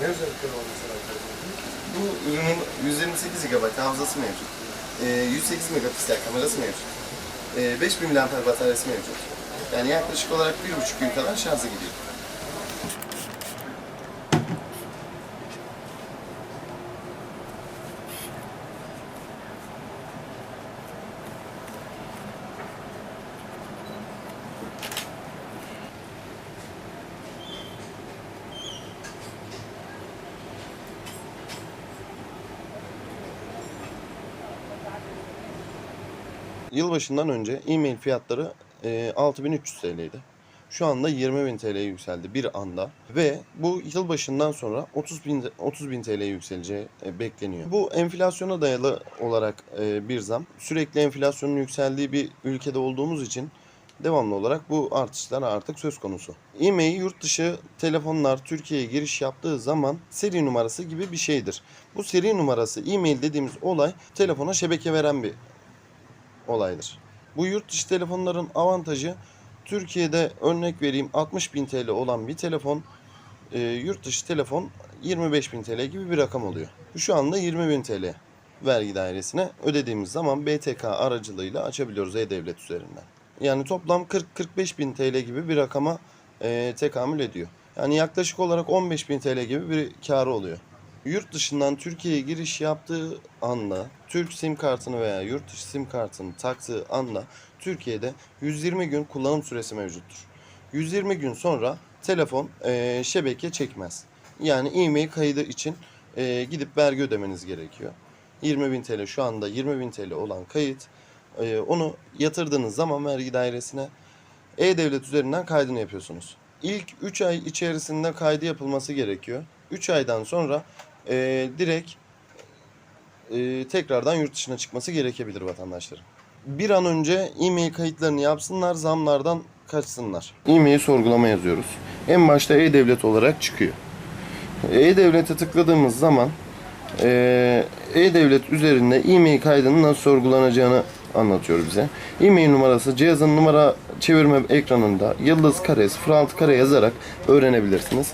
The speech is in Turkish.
Ne özellikleri mesela telefonun? Bu ürünün 128 GB hafızası mevcut. Ee, 108 megapiksel kamerası mevcut. Ee, 5000 mAh bataryası mevcut. Yani yaklaşık olarak 1,5 gün kadar şarjı gidiyor. Yılbaşından önce e-mail fiyatları e, 6300 TL'ydi. Şu anda 20.000 TL'ye yükseldi bir anda ve bu yılbaşından sonra 30.000 30.000 TL'ye yükseleceği e, bekleniyor. Bu enflasyona dayalı olarak e, bir zam. Sürekli enflasyonun yükseldiği bir ülkede olduğumuz için devamlı olarak bu artışlar artık söz konusu. E-mail yurt dışı telefonlar Türkiye'ye giriş yaptığı zaman seri numarası gibi bir şeydir. Bu seri numarası e-mail dediğimiz olay telefona şebeke veren bir olaydır. Bu yurt dışı telefonların avantajı Türkiye'de örnek vereyim 60.000 TL olan bir telefon e, yurt dışı telefon 25.000 TL gibi bir rakam oluyor. Şu anda 20.000 TL vergi dairesine ödediğimiz zaman BTK aracılığıyla açabiliyoruz E-Devlet üzerinden. Yani toplam 40-45 bin TL gibi bir rakama e, tekamül ediyor. Yani yaklaşık olarak 15 bin TL gibi bir karı oluyor. Yurt dışından Türkiye'ye giriş yaptığı anda Türk sim kartını veya yurt dışı sim kartını taktığı anda Türkiye'de 120 gün kullanım süresi mevcuttur. 120 gün sonra telefon e, şebeke çekmez. Yani e-mail kaydı için e, gidip vergi ödemeniz gerekiyor. 20.000 TL şu anda 20.000 TL olan kayıt e, onu yatırdığınız zaman vergi dairesine e-devlet üzerinden kaydını yapıyorsunuz. İlk 3 ay içerisinde kaydı yapılması gerekiyor. 3 aydan sonra e, direkt e, tekrardan yurt dışına çıkması gerekebilir vatandaşların. Bir an önce e-mail kayıtlarını yapsınlar, zamlardan kaçsınlar. E-mail sorgulama yazıyoruz. En başta e-devlet olarak çıkıyor. E-devlete tıkladığımız zaman e, e-devlet üzerinde e-mail kaydının nasıl sorgulanacağını anlatıyor bize. E-mail numarası cihazın numara çevirme ekranında yıldız kare 06 kare yazarak öğrenebilirsiniz.